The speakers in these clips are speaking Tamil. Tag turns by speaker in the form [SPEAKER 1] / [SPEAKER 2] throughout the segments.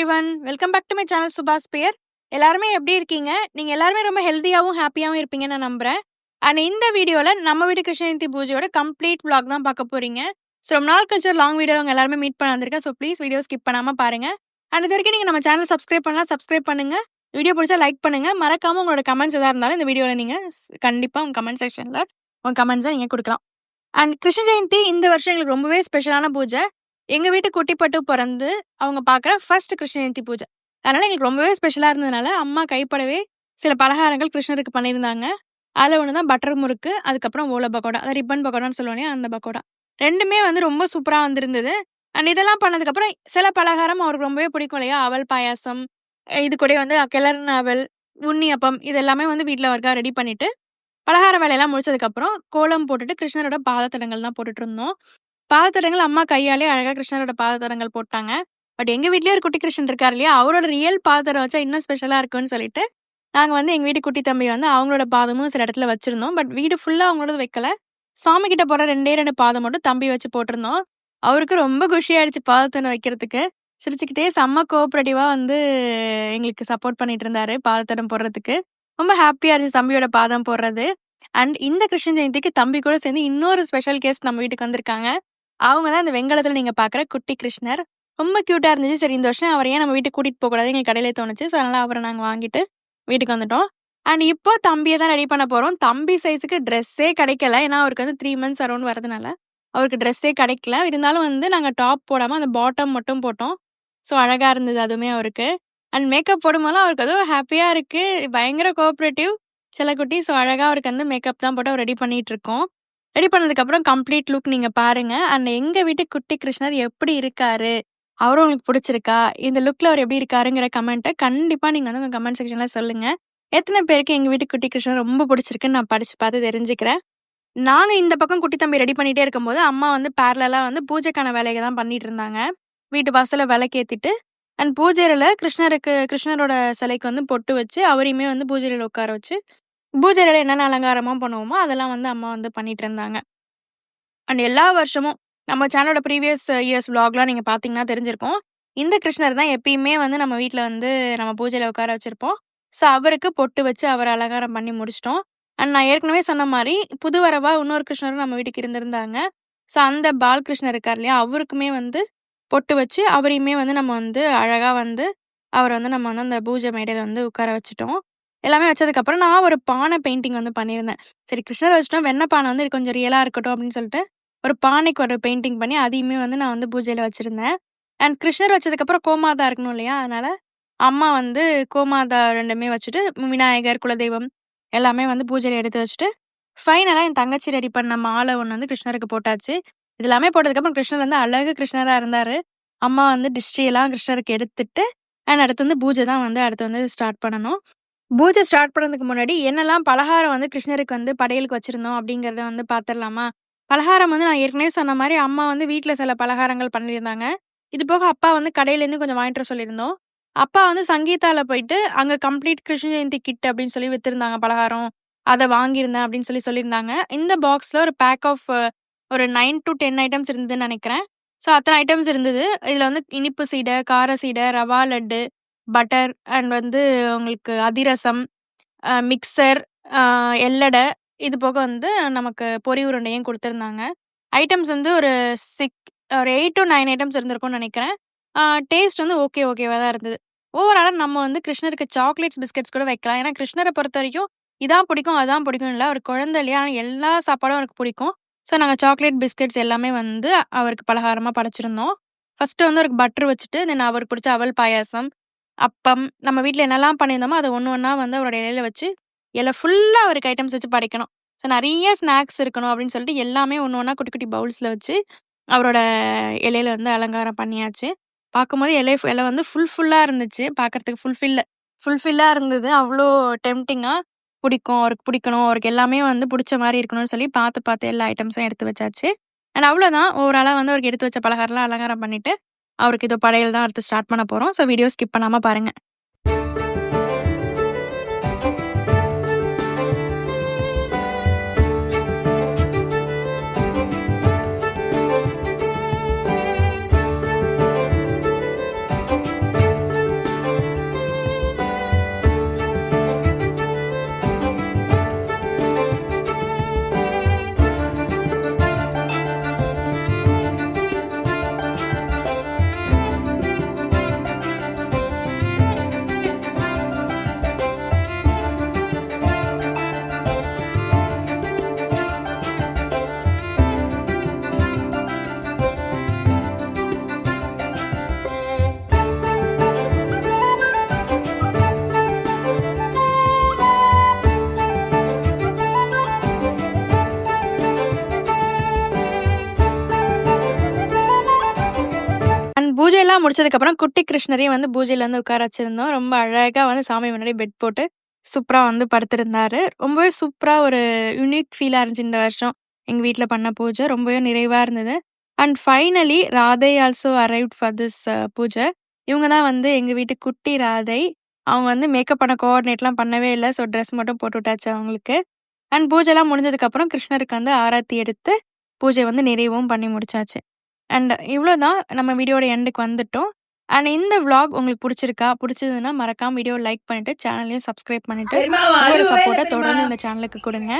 [SPEAKER 1] Hello everyone welcome back to my channel Subash பேர் எல்லாருமே எப்படி இருக்கீங்க? நீங்கள் எல்லாருமே ரொம்ப ஹெல்த்தியாகவும் ஹாப்பியாகவும் இருப்பீங்கன்னு நான் நம்புகிறேன் அண்ட் இந்த வீடியோவில் நம்ம வீடு கிருஷ்ணஜயந்தி பூஜையோட கம்ப்ளீட் vlog தான் பார்க்க போகிறீங்க ஸோ ரொம்ப நாள் கழிச்சு லாங் வீடியோ அவங்க எல்லாருமே மீட் பண்ண வந்திருக்கேன். ஸோ ப்ளீஸ் வீடியோ ஸ்கிப் பண்ணாமல் பாருங்கள் அண்ட் இது வரைக்கும் நீங்கள் நம்ம சேனல் சப்ஸ்கிரைப் பண்ணலாம் சப்ஸ்கிரைப் பண்ணுங்கள் வீடியோ பிடிச்சா லைக் பண்ணுங்கள் மறக்காமல் உங்களோட கமெண்ட்ஸ் எதாக இருந்தாலும் இந்த வீடியோவில் நீங்கள் கண்டிப்பாக உங்கள் கமெண்ட் செக்ஷனில் உங்கள் கமெண்ட்ஸை நீங்கள் கொடுக்கலாம். அண்ட் கிருஷ்ண ஜெயந்தி இந்த வருஷம் எங்களுக்கு ரொம்பவே ஸ்பெஷலான பூஜை. எங்கள் வீட்டு குட்டிப்பட்டு பிறந்து அவங்க பார்க்குற ஃபர்ஸ்ட் கிருஷ்ண ஜெயந்தி பூஜை. அதனால் எங்களுக்கு ரொம்பவே ஸ்பெஷலாக இருந்ததுனால அம்மா கைப்படவே சில பலகாரங்கள் கிருஷ்ணருக்கு பண்ணியிருந்தாங்க. அதில் ஒன்று தான் பட்டர் முறுக்கு அதுக்கப்புறம் ஓலை பக்கோடா அதை ரிப்பன் பக்கோடான்னு சொல்லுவோனே அந்த பக்கோடா. ரெண்டுமே வந்து ரொம்ப சூப்பராக வந்திருந்தது. அண்ட் இதெல்லாம் பண்ணதுக்கப்புறம் சில பலகாரம் அவருக்கு ரொம்பவே பிடிக்கும் இல்லையா அவல் பாயாசம் இது கூட வந்து கிளர்ன அவல் உண்ணியப்பம் இது எல்லாமே வந்து வீட்டில் ஒருக்கா ரெடி பண்ணிட்டு பலகார வேலையெல்லாம் முடிச்சதுக்கப்புறம் கோலம் போட்டுட்டு கிருஷ்ணரோட பாதத்தடங்கள் தான் போட்டுட்டு இருந்தோம். பாதத்தடங்கள் அம்மா கையாலே அழகாக கிருஷ்ணரோட பாதத்தடங்கள் போட்டாங்க. பட் எங்கள் வீட்லயே ஒரு குட்டி கிருஷ்ணன் இருக்காரு இல்லையா? அவரோட ரியல் பாதத்தடம் வச்சா இன்னும் ஸ்பெஷலாக இருக்குன்னு சொல்லிட்டு நாங்கள் வந்து எங்கள் வீட்டு குட்டி தம்பி வந்து அவங்களோட பாதமும் சில இடத்துல வச்சுருந்தோம். பட் வீடு ஃபுல்லாக அவங்களோட வைக்கல. சாமி கிட்ட போற ரெண்டே ரெண்டு பாதம் மட்டும் தம்பி வச்சு போட்டிருந்தோம். அவருக்கு ரொம்ப குஷியாயிடுச்சு பாதத்தனை வைக்கிறதுக்கு. சிரிச்சுக்கிட்டே செம்ம கோஆப்ரேட்டிவா வந்து எங்களுக்கு சப்போர்ட் பண்ணிட்டு இருந்தாரு பாதத்தடம் போடுறதுக்கு. ரொம்ப ஹாப்பியாக இருந்துச்சு தம்பியோட பாதம் போடுறது. அண்ட் இந்த கிருஷ்ண ஜெயந்திக்கு தம்பி கூட சேர்ந்து இன்னொரு ஸ்பெஷல் கெஸ்ட் நம்ம வீட்டுக்கு வந்திருக்காங்க. அவங்க தான் இந்த வெங்கலத்தில் நீங்கள் பார்க்குற குட்டி கிருஷ்ணர். ரொம்ப க்யூட்டாக இருந்துச்சு. சரி இந்த வருஷம் அவரை ஏன் நம்ம வீட்டுக்கு கூட்டிகிட்டு போகக்கூடாது? எங்கள் கடையிலே தோணுச்சு. ஸோ அதனால் அவரை நாங்கள் வாங்கிட்டு வீட்டுக்கு வந்துட்டோம். அண்ட் இப்போ தம்பியை தான் ரெடி பண்ண போகிறோம் தம்பி சைஸுக்கு ட்ரெஸ்ஸே கிடைக்கல. ஏன்னா அவருக்கு வந்து த்ரீ மந்த்ஸ் அரௌண்ட் வரதுனால அவருக்கு ட்ரெஸ்ஸே கிடைக்கல. இருந்தாலும் வந்து நாங்கள் டாப் போடாமல் அந்த பாட்டம் மட்டும் போட்டோம். ஸோ அழகாக இருந்தது அதுவுமே அவருக்கு. அண்ட் மேக்கப் போடும்போதெல்லாம் அவருக்கு அதுவும் ஹாப்பியாக இருக்குது பயங்கர கோஆப்ரேட்டிவ் செல்லக்குட்டி ஸோ அழகாக அவருக்கு வந்து மேக்கப் தான் போட்டு அவர் ரெடி பண்ணிகிட்ருக்கோம் ரெடி பண்ணதுக்கப்புறம் கம்ப்ளீட் லுக் நீங்கள் பாருங்க. அண்ட் எங்கள் வீட்டு குட்டி கிருஷ்ணர் எப்படி இருக்காரு? அவரும் உங்களுக்கு பிடிச்சிருக்கா? இந்த லுக்கில் அவர் எப்படி இருக்காருங்கிற கமெண்ட்டை கண்டிப்பாக நீங்கள் வந்து உங்கள் கமெண்ட் செக்ஷனில் சொல்லுங்கள் எத்தனை பேருக்கு எங்கள் வீட்டு குட்டி கிருஷ்ணர் ரொம்ப பிடிச்சிருக்குன்னு நான் படித்து பார்த்து தெரிஞ்சுக்கிறேன். நாங்கள் இந்த பக்கம் குட்டி தம்பி ரெடி பண்ணிகிட்டே இருக்கும்போது அம்மா வந்து பேரலாக வந்து பூஜைக்கான வேலையை தான் பண்ணிட்டு இருந்தாங்க. வீட்டு வாசலில் விளக்கேற்றிட்டு அண்ட் பூஜையில் கிருஷ்ணருக்கு கிருஷ்ணரோட சிலைக்கு வந்து பொட்டு வச்சு அவரையுமே வந்து பூஜையில் உட்கார வச்சு பூஜையில் என்னென்ன அலங்காரமாக பண்ணுவோமோ அதெல்லாம் வந்து அம்மா வந்து பண்ணிட்டு இருந்தாங்க. அண்ட் எல்லா வருஷமும் நம்ம சேனலோட ப்ரீவியஸ் இயர்ஸ் vlogலாம் நீங்கள் பார்த்தீங்கன்னா தெரிஞ்சிருக்கும். இந்த கிருஷ்ணர் தான் எப்பயுமே வந்து நம்ம வீட்டில் வந்து நம்ம பூஜையில் உட்கார வச்சுருப்போம். ஸோ அவருக்கு பொட்டு வச்சு அவர் அலங்காரம் பண்ணி முடிச்சிட்டோம். அண்ட் நான் ஏற்கனவே சொன்ன மாதிரி புது வரவா இன்னொரு கிருஷ்ணரும் நம்ம வீட்டுக்கு இருந்திருந்தாங்க. ஸோ அந்த பாலகிருஷ்ணர் இருக்கார் இல்லையா அவருக்குமே வந்து பொட்டு வச்சு அவரையுமே வந்து நம்ம வந்து அழகாக வந்து அவரை வந்து நம்ம வந்து அந்த பூஜை மேடையில் வந்து உட்கார வச்சுட்டோம். எல்லாமே வச்சதுக்கப்புறம் நான் ஒரு பானை பெயிண்டிங் வந்து பண்ணியிருந்தேன். சரி கிருஷ்ணர் வச்சுட்டோம் வெண்ணெய் பானை வந்து இது கொஞ்சம் ரியலாக இருக்கட்டும் அப்படின்னு சொல்லிட்டு ஒரு பானைக்கு ஒரு பெயிண்டிங் பண்ணி அதையுமே வந்து நான் வந்து பூஜையில் வச்சுருந்தேன். அண்ட் கிருஷ்ணர் வச்சதுக்கப்புறம் கோமாதா இருக்கணும் இல்லையா? அதனால அம்மா வந்து கோமாதா ரெண்டுமே வச்சுட்டு விநாயகர் குலதெய்வம் எல்லாமே வந்து பூஜையில் எடுத்து வச்சுட்டு ஃபைனலாக என் தங்கச்சி ரெடி பண்ண மாலை ஒன்று வந்து கிருஷ்ணருக்கு போட்டாச்சு. இது எல்லாமே போட்டதுக்கப்புறம் கிருஷ்ணர் வந்து அழகு கிருஷ்ணராக இருந்தார். அம்மா வந்து டிஸ்ட்ரி எல்லாம் கிருஷ்ணருக்கு எடுத்துட்டு அண்ட் அடுத்து வந்து பூஜை தான் வந்து அடுத்து வந்து ஸ்டார்ட் பண்ணணும். பூஜை ஸ்டார்ட் பண்ணதுக்கு முன்னாடி என்னெல்லாம் பலகாரம் வந்து கிருஷ்ணருக்கு வந்து படையலுக்கு வச்சுருந்தோம்? அப்படிங்கிறத வந்து பார்த்துடலாமா பலகாரம் வந்து நான் ஏற்கனவே சொன்ன மாதிரி அம்மா வந்து வீட்டில் சில பலகாரங்கள் பண்ணியிருந்தாங்க. இது போக அப்பா வந்து கடையிலேருந்து கொஞ்சம் வாங்கிட்டு சொல்லியிருந்தோம். அப்பா வந்து சங்கீதாவில் போயிட்டு அங்கே கம்ப்ளீட் கிருஷ்ண ஜெயந்தி கிட் அப்படின்னு சொல்லி விற்றுருந்தாங்க பலகாரம். அதை வாங்கியிருந்தேன் அப்படின்னு சொல்லி சொல்லியிருந்தாங்க. இந்த பாக்ஸில் ஒரு பேக் ஆஃப் ஒரு நைன் டு டென் ஐட்டம்ஸ் இருந்ததுன்னு நினைக்கிறேன். ஸோ அத்தனை ஐட்டம்ஸ் இருந்தது. இதில் வந்து இனிப்பு சீடை கார சீடை ரவா லட்டு பட்டர் அண்ட் வந்து உங்களுக்கு அதிரசம் மிக்சர் எல்லடை இது போக வந்து நமக்கு பொரி உருண்டையும் கொடுத்துருந்தாங்க. ஐட்டம்ஸ் வந்து ஒரு சிக் ஒரு எயிட் டு நைன் ஐட்டம்ஸ் இருந்திருக்கும்னு நினைக்கிறேன். டேஸ்ட் வந்து ஓகே ஓகேவாக தான் இருந்தது. ஓவராலாக நம்ம வந்து கிருஷ்ணருக்கு சாக்லேட்ஸ் பிஸ்கட்ஸ் கூட வைக்கலாம். ஏன்னா கிருஷ்ணரை பொறுத்த வரைக்கும் இதான் பிடிக்கும் அதான் பிடிக்கும் இல்லை. அவர் குழந்தை இல்லையா? ஆனால் எல்லா சாப்பாடும் அவருக்கு பிடிக்கும். ஸோ நாங்கள் சாக்லேட் பிஸ்கட்ஸ் எல்லாமே வந்து அவருக்கு பலகாரமாக படைச்சிருந்தோம். ஃபஸ்ட்டு வந்து அவருக்கு பட்டர் வச்சுட்டு தென் அவருக்கு பிடிச்ச அவல் பாயாசம் அப்பம் நம்ம வீட்டில் என்னெல்லாம் பண்ணியிருந்தோமோ அதை ஒன்று ஒன்றா வந்து அவரோட இலையில வச்சு இலை ஃபுல்லாக அவருக்கு ஐட்டம்ஸ் வச்சு படைக்கணும். ஸோ நிறைய ஸ்நாக்ஸ் இருக்கணும் அப்படின்னு சொல்லிட்டு எல்லாமே ஒன்று ஒன்றா குட்டி குட்டி பவுல்ஸில் வச்சு அவரோட இலையில வந்து அலங்காரம் பண்ணியாச்சு. பார்க்கும்போது இலை இலை வந்து ஃபுல் ஃபுல்லாக இருந்துச்சு. பார்க்கறதுக்கு ஃபுல்ஃபில்ல ஃபுல்ஃபில்லாக இருந்தது. அவ்வளோ டெம்டிங்காக பிடிக்கும். அவருக்கு பிடிக்கணும். அவருக்கு எல்லாமே வந்து பிடிச்ச மாதிரி இருக்கணும்னு சொல்லி பார்த்து பார்த்து எல்லா ஐட்டம்ஸும் எடுத்து வச்சாச்சு. அண்ட் அவ்வளோதான். ஓவராலாக வந்து அவருக்கு எடுத்து வச்ச பலகாரம்லாம் அலங்காரம் பண்ணிவிட்டு அவருக்கு இது படையல் தான் அடுத்து ஸ்டார்ட் பண்ண போகிறோம் ஸோ வீடியோ ஸ்கிப் பண்ணாமல் பாருங்கள் பூஜையெல்லாம் முடிச்சதுக்கப்புறம் குட்டி கிருஷ்ணரையும் வந்து பூஜையில வந்து உட்கார வச்சிருந்தோம். ரொம்ப அழகாக வந்து சாமி முன்னாடி பெட் போட்டு சூப்பராக வந்து படுத்திருந்தாரு. ரொம்பவே சூப்பராக ஒரு யூனிக் ஃபீலாக இருந்துச்சு இந்த வருஷம். எங்கள் வீட்டில் பண்ண பூஜை. ரொம்பவே நிறைவாக இருந்தது. And finally Radha also arrived for this பூஜை. இவங்க தான் வந்து எங்கள் வீட்டு குட்டி ராதை. அவங்க வந்து மேக்கப் பண்ண கோஆர்டினேட்லாம் பண்ணவே இல்லை ஸோ ட்ரெஸ் மட்டும் போட்டு விட்டாச்சு அவங்களுக்கு. அண்ட் பூஜைலாம் முடிஞ்சதுக்கப்புறம் கிருஷ்ணருக்கு வந்து ஆராத்தி எடுத்து பூஜை வந்து நிறைவும் பண்ணி முடிச்சாச்சு. அண்ட் இவ்வளோதான் நம்ம வீடியோட எண்டுக்கு வந்துட்டோம். அண்ட் இந்த விளாக் உங்களுக்கு புடிச்சிருக்கா? புடிச்சதுன்னா மறக்காம வீடியோவ லைக் பண்ணிட்டு, சேனலையும் சப்ஸ்கிரைப் பண்ணிட்டு, உங்களோட சப்போர்ட்ட தொடர்ந்து. இந்த சேனலுக்கு குடுங்க.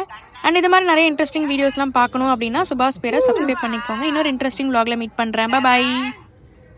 [SPEAKER 1] அண்ட் இது மாரி நெறைய இன்ட்ரஸ்டிங் வீடியோஸ்லாம் பார்க்கணும் அப்டின்னா, சுபாஷ் பேர சப்ஸ்கிரைப் பண்ணிக்கோங்க. இன்னொரு இன்ட்ரஸ்டிங் விளாக்ல மீட் பண்றேன். பாய் பாய்.